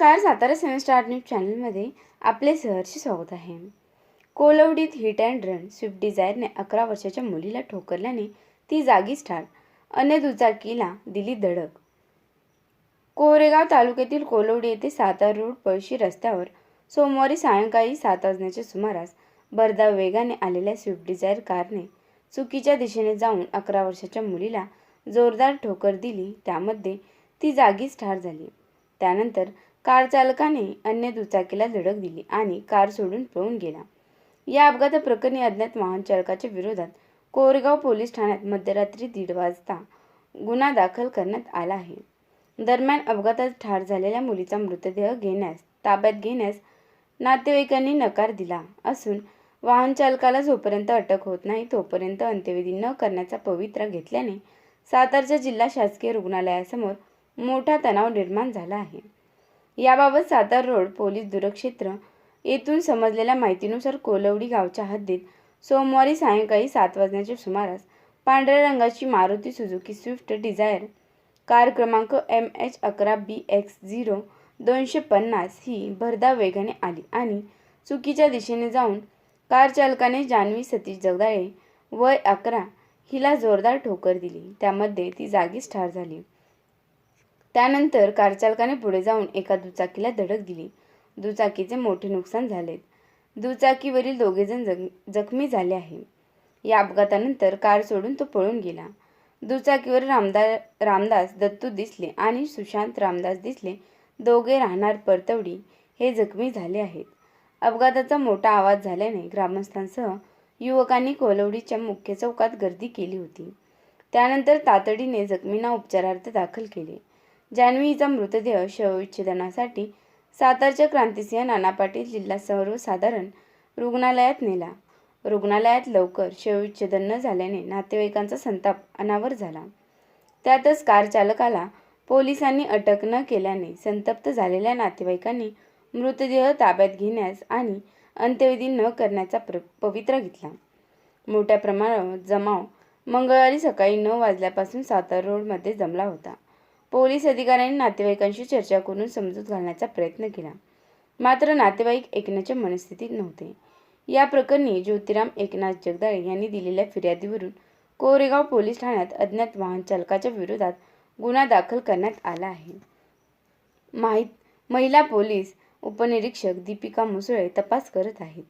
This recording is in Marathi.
नमस्कार सातारा सेमिस्टर स्टार न्यूज चॅनलमध्ये आपले सहर्ष स्वागत आहे. कोलवडीत हिट अँड रन स्विफ्ट डिझायरने अकरा वर्षाच्या मुलीला ठोकरल्याने ती जागीच ठार अन्य दुचाकीला दिली धडक. कोरेगाव तालुक्यातील कोलवडी येथे सातारा रोड पळशी रस्त्यावर सोमवारी सायंकाळी सात वाजण्याच्या सुमारास भरधाव वेगाने आलेल्या स्विफ्ट डिझायर कारने चुकीच्या दिशेने जाऊन अकरा वर्षाच्या मुलीला जोरदार ठोकर दिली. त्यामध्ये ती जागीच ठार झाली. त्यानंतर कार चालकाने अन्य दुचाकीला धडक दिली आणि कार सोडून पळून गेला. या अपघाताप्रकरणी अज्ञात वाहन चालकाच्या विरोधात कोरेगाव पोलीस ठाण्यात मध्यरात्री दीड वाजता गुन्हा दाखल करण्यात आला आहे. दरम्यान अपघातात ठार झालेल्या मुलीचा मृतदेह घेण्यास ताब्यात घेण्यास नातेवाईकांनी नकार दिला असून वाहन चालकाला जोपर्यंत अटक होत नाही तोपर्यंत अंत्यविधी न करण्याचा पवित्रा घेतल्याने सातारच्या जिल्हा शासकीय रुग्णालयासमोर मोठा तणाव निर्माण झाला आहे. याबाबत सातार रोड पोलीस दूरक्षेत्र येथून समजलेल्या माहितीनुसार कोलवडी गावच्या हद्दीत सोमवारी सायंकाळी सात वाजण्याच्या सुमारास पांढऱ्या रंगाची Maruti Suzuki Swift Dzire car क्रमांक एम एच अकरा बी एक्स झिरो दोनशे पन्नास ही भरधाव वेगाने आली आणि चुकीच्या दिशेने जाऊन कार चालकाने जान्हवी सतीश जगदाळे वय अकरा हिला जोरदार ठोकर दिली. त्यामध्ये ती जागीच ठार झाली. त्यानंतर कारचालकाने पुढे जाऊन एका दुचाकीला धडक दिली. दुचाकीचे मोठे नुकसान झाले. दुचाकीवरील दोघेजण जग जखमी झाले आहे. या अपघातानंतर कार सोडून तो पळून गेला. दुचाकीवर रामदा रामदास दत्तू दिसले आणि सुशांत रामदास दिसले. दोघे राहणार परतवडी. हे जखमी झाले आहेत. अपघाताचा मोठा आवाज झाल्याने ग्रामस्थांसह युवकांनी कोलवडीच्या मुख्य चौकात गर्दी केली होती. त्यानंतर तातडीने जखमींना उपचारार्थ दाखल केले. जान्हवीचा मृतदेह शवविच्छेदनासाठी सातारच्या क्रांतिसिंह नाना पाटील जिल्हा सर्वसाधारण रुग्णालयात नेला. रुग्णालयात लवकर शवविच्छेदन न झाल्याने नातेवाईकांचा संताप अनावर झाला. त्यातच कार चालकाला पोलिसांनी अटक न केल्याने संतप्त झालेल्या नातेवाईकांनी मृतदेह ताब्यात घेण्यास आणि अंत्यविधी न करण्याचा प्र पवित्रा घेतला. मोठ्या प्रमाणावर जमाव मंगळवारी सकाळी नऊ वाजल्यापासून सातारा रोडमध्ये जमला होता. पोलीस अधिकाऱ्यांनी नातेवाईकांशी चर्चा करून समजूत घालण्याचा प्रयत्न केला. मात्र नातेवाईक ऐकण्याच्या मनस्थितीत नव्हते. या प्रकरणी ज्योतिराम एकनाथ जगदाळे यांनी दिलेल्या फिर्यादीवरून कोरेगाव पोलीस ठाण्यात अज्ञात वाहन चालकाच्या विरोधात गुन्हा दाखल करण्यात आला आहे. माहीत महिला पोलीस उपनिरीक्षक दीपिका मुसळे तपास करत आहेत.